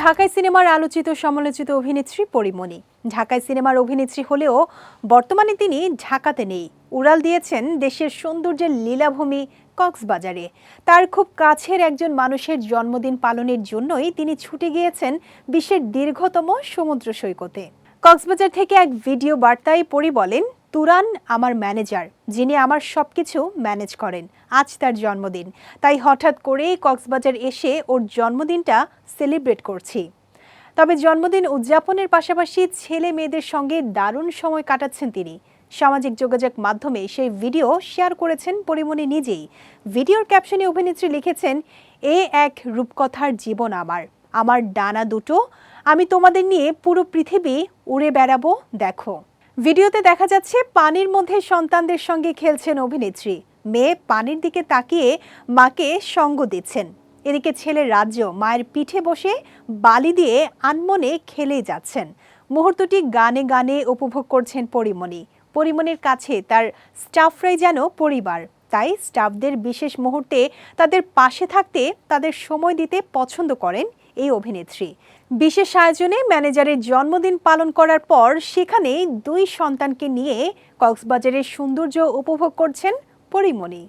ঢাকায় সিনেমার আলোচিত সমালোচিত অভিনেত্রী পরিমণি। ঢাকায় সিনেমার অভিনেত্রী হলেও বর্তমানে তিনি ঢাকাতে নেই। উড়াল দিয়েছেন দেশের সৌন্দর্যের লীলাভূমি কক্সবাজারে। তার খুব কাছের একজন মানুষের জন্মদিন পালনের জন্যই তিনি ছুটে গিয়েছেন বিশ্বের দীর্ঘতম সমুদ্র সৈকতে। কক্সবাজার থেকে এক ভিডিও বার্তায় পরি বলেন তুরান আমার ম্যানেজার, যিনি আমার সবকিছু ম্যানেজ করেন। আজ তার জন্মদিন। তাই হঠাৎ করেই কক্সবাজার এসে ওর জন্মদিনটা সেলিব্রেট করছি। তবে জন্মদিন উদযাপনের পাশাপাশি ছেলে মেয়েদের সঙ্গে দারুণ সময় কাটাচ্ছেন তিনি। সামাজিক যোগাযোগ মাধ্যমে সেই ভিডিও শেয়ার করেছেন পরিমণি নিজেই। ভিডিওর ক্যাপশনে অভিনেত্রী লিখেছেন, এ এক রূপকথার জীবন আমার। আমার ডানা দুটো। আমি তোমাদের নিয়ে পুরো পৃথিবী উড়ে বেড়াবো, দেখো। ভিডিওতে দেখা যাচ্ছে পানির মধ্যে সন্তানদের সঙ্গে খেলছেন অভিনেত্রী। মেয়ে পানির দিকে তাকিয়ে মাকে সঙ্গ দিচ্ছেন। এদিকে ছেলে রাজ্য মায়ের পিঠে বসে বালি দিয়ে আনমনে খেলে যাচ্ছেন। মুহূর্তটি গানে গানে উপভোগ করছেন পরিমণি। পরিমণির কাছে তার স্টাফরাই যেন পরিবার। তাই স্টাফদের বিশেষ মুহূর্তে তাদের পাশে থাকতে তাদের সময় দিতে পছন্দ করেন এই অভিনেত্রী। বিশেষ আয়োজনে ম্যানেজারের জন্মদিন পালন করার পর সেখানে দুই সন্তানকে নিয়ে কক্সবাজারের সৌন্দর্য উপভোগ করছেন পরিমণি।